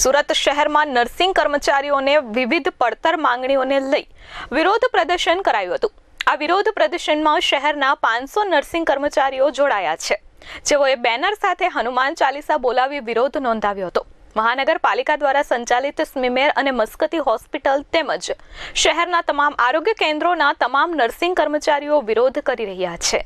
સુરત શહેરમાં નર્સિંગ કર્મચારીઓને વિવિધ પડતર માંગણીઓને લઈ વિરોધ પ્રદર્શન કરાયું હતું. આ વિરોધ પ્રદર્શનમાં શહેરના પાંચસો નર્સિંગ કર્મચારીઓ જોડાયા છે. જેઓએ બેનર સાથે હનુમાન ચાલીસા બોલાવી વિરોધ નોંધાવ્યો હતો. મહાનગરપાલિકા દ્વારા સંચાલિત સ્મીમેર અને મસ્કતી હોસ્પિટલ તેમજ શહેરના તમામ આરોગ્ય કેન્દ્રોના તમામ નર્સિંગ કર્મચારીઓ વિરોધ કરી રહ્યા છે.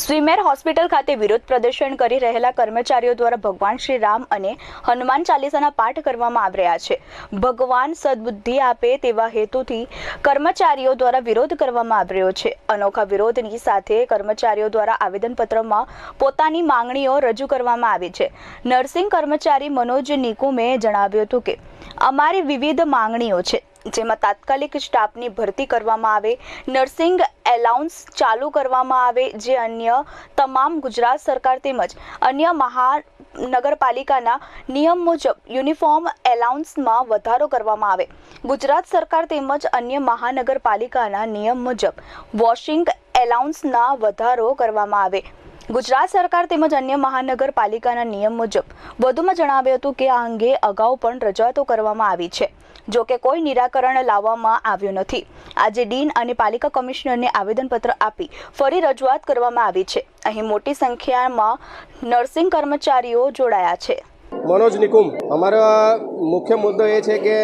સ્વીમેર હોસ્પિટલ ખાતે વિરોધ પ્રદર્શન કરી રહેલા કર્મચારીઓ દ્વારા ભગવાન શ્રી રામ અને હનુમાન ચાલીસાના પાઠ કરવામાં આવી રહ્યા છે. ભગવાન સદબુદ્ધિ આપે તેવા હેતુથી કર્મચારીઓ દ્વારા વિરોધ કરવામાં આવી રહ્યો છે. અનોખા વિરોધની સાથે કર્મચારીઓ દ્વારા આવેદનપત્રમાં પોતાની માંગણીઓ રજૂ કરવામાં આવી છે. નર્સિંગ કર્મચારી મનોજ નિકુમે જણાવ્યું હતું કે, અમારી વિવિધ માંગણીઓ છે. જેમાં તાત્કાલિક સ્ટાફની ભરતી કરવામાં આવે, નર્સિંગ એલાઉન્સ ચાલુ કરવામાં આવે, જે અન્ય તમામ ગુજરાત સરકાર તેમજ અન્ય મહાનગરપાલિકાના નિયમ મુજબ યુનિફોર્મ એલાઉન્સમાં વધારો કરવામાં આવે. ગુજરાત સરકાર તેમજ અન્ય મહાનગરપાલિકાના નિયમ મુજબ વોશિંગ એલાઉન્સના વધારો કરવામાં આવે. ગુજરાત સરકાર તેમજ અન્ય મહાનગરપાલિકાના નિયમ મુજબ વધુમાં જણાવ્યું હતું કે આ અંગે અગાઉ પણ રજૂઆતો કરવામાં આવી છે. જો કે કોઈ નિરાકરણ લાવવામાં આવ્યું નથી. આજે ડીન અને પાલિકા કમિશનરને આવેદનપત્ર આપી ફરી રજૂઆત કરવામાં આવી છે. અહીં મોટી સંખ્યામાં નર્સિંગ કર્મચારીઓ જોડાયા છે. મનોજ નિકુમ, અમારો મુખ્ય મુદ્દો એ છે કે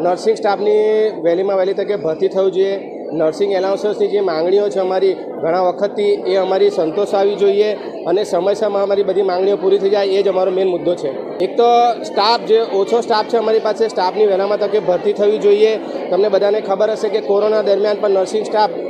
નર્સિંગ સ્ટાફની વહેલીમાં વહેલી તકે ભરતી થવું જોઈએ. નર્સિંગ એલાઉન્સની જે માંગણીઓ છે અમારી, ઘણા વખતથી એ અમારી સંતોષાવી જોઈએ અને સમયસરમાં અમારી બધી માંગણીઓ પૂરી થઈ જાય એ જ અમારો મેઇન મુદ્દો છે. એક તો સ્ટાફ જે ઓછો સ્ટાફ છે અમારી પાસે સ્ટાફની વહેલામાં તકે ભરતી થવી જોઈએ. તમને બધાને ખબર હશે કે કોરોના દરમિયાન પણ નર્સિંગ સ્ટાફ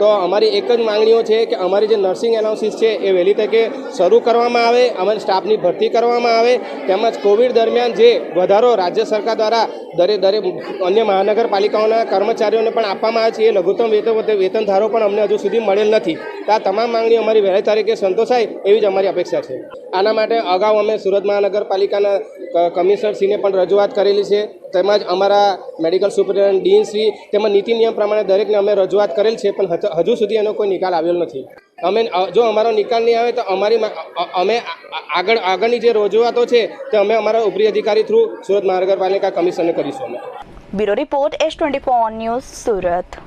તો અમારી એક જ માંગણીઓ છે કે અમારી જે નર્સિંગ એનાલિસિસ છે એ વહેલી તકે શરૂ કરવામાં આવે અમારી સ્ટાફની ભરતી કરવામાં આવે, તેમજ કોવિડ દરમિયાન જે વધારો રાજ્ય સરકાર દ્વારા દરેક દરેક અન્ય મહાનગરપાલિકાઓના કર્મચારીઓને પણ આપવામાં આવે છે, એ લઘુત્તમ વેતન વેતન ધારો પણ અમને હજુ સુધી મળેલ નથી. આ તમામ માંગણીઓ અમારી વહેલી તારીખે સંતોષાય એવી જ અમારી અપેક્ષા છે. આના માટે અગાઉ અમે સુરત મહાનગરપાલિકાના કમિશનરશ્રીને પણ રજૂઆત કરેલી છે. તેમજ અમારા મેડિકલ સુપ્રિન્ટેન્ડન્ટ ડીન શ્રી તેમજ નીતિ નિયમ પ્રમાણે દરેકને અમે રજૂઆત કરેલ છે, પણ હજુ સુધી એનો કોઈ નિકાલ આવ્યો નથી. અમે જો અમારો નિકાલ નહીં આવે તો અમારી અમે આગળ, આગળની જે રજૂઆતો છે, તે અમે અમારા ઉપરી અધિકારી થ્રુ સુરત મહાનગરપાલિકા કમિશનને કરીશું અમે. Bureau report S twenty news Surat.